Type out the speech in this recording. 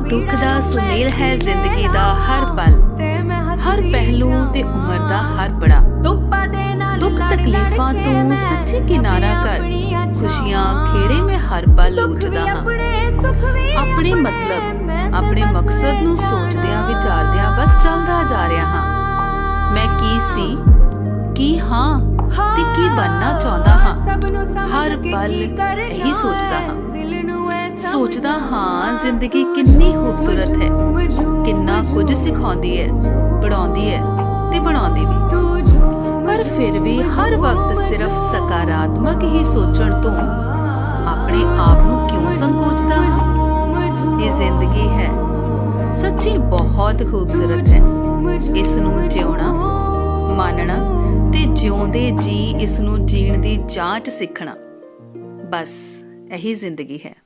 ਦੁੱਖ ਦਾ ਸੁਮੇਲ ਹੈ ਜ਼ਿੰਦਗੀ ਦਾ ਹਰ ਪਲ। ਹਰ ਪਹਿਲੂ ਤੇ ਉਮਰ ਦਾ ਹਰ ਬੜਾ ਦੁੱਖ ਤਕਲੀਫਾਂ ਤੋਂ ਸੱਚੀ ਕਿਨਾਰਾ ਕਰ ਖੁਸ਼ੀਆਂ ਖੇੜੇ ਮੈਂ ਹਰ ਪਲ ਲੂਟਦਾ ਹਾਂ। ਆਪਣੇ ਮਤਲਬ ਆਪਣੇ ਮਕਸਦ ਨੂੰ ਸੋਚਦਿਆਂ ਵਿਚਾਰਦਿਆਂ ਬਸ ਚੱਲਦਾ ਜਾ ਰਿਹਾ ਹਾਂ। ਮੈਂ ਕੀ ਸੀ? ਕੀ ਹਾਂ? ਤੇ ਕੀ ਬਣਨਾ ਚਾਹੁੰਦਾ ਹਾਂ? ਹਰ ਪਲ ਇਹੀ ਸੋਚਦਾ ਹਾਂ। ਸੋਚਦਾ ਹਾਂ, ਜ਼ਿੰਦਗੀ ਕਿੰਨੀ ਖੂਬਸੂਰਤ ਹੈ। ਕਿੰਨਾ ਕੁਝ ਸਿਖਾਉਂਦੀ ਹੈ ਪੜਾਉਂਦੀ ਹੈ ਤੇ ਬਣਾਉਂਦੀ ਵੀ। ਪਰ ਫਿਰ ਵੀ ਹਰ ਵਕਤ ਸਿਰਫ ਸਕਾਰਾਤਮਕ ਹੀ ਸੋਚਣ ਤੋਂ ਆਪਣੇ ਆਪ ਨੂੰ ਕਿਉਂ ਸੰਕੋਚਦਾ? ਹਾਂ ਇਹ ਜ਼ਿੰਦਗੀ ਹੈ। ਸੱਚੀ ਬਹੁਤ ਖੂਬਸੂਰਤ ਹੈ। ਇਸ ਨੂੰ ਜਿਉਣਾ, ਮਾਨਣਾ ਤੇ ਜਿਉਂਦੇ ਜੀ, ਇਸ ਨੂੰ ਜੀਣ ਦੀ ਜਾਂਚ ਸਿੱਖਣਾ। ਬਸ, ਇਹੀ ਜ਼ਿੰਦਗੀ ਹੈ।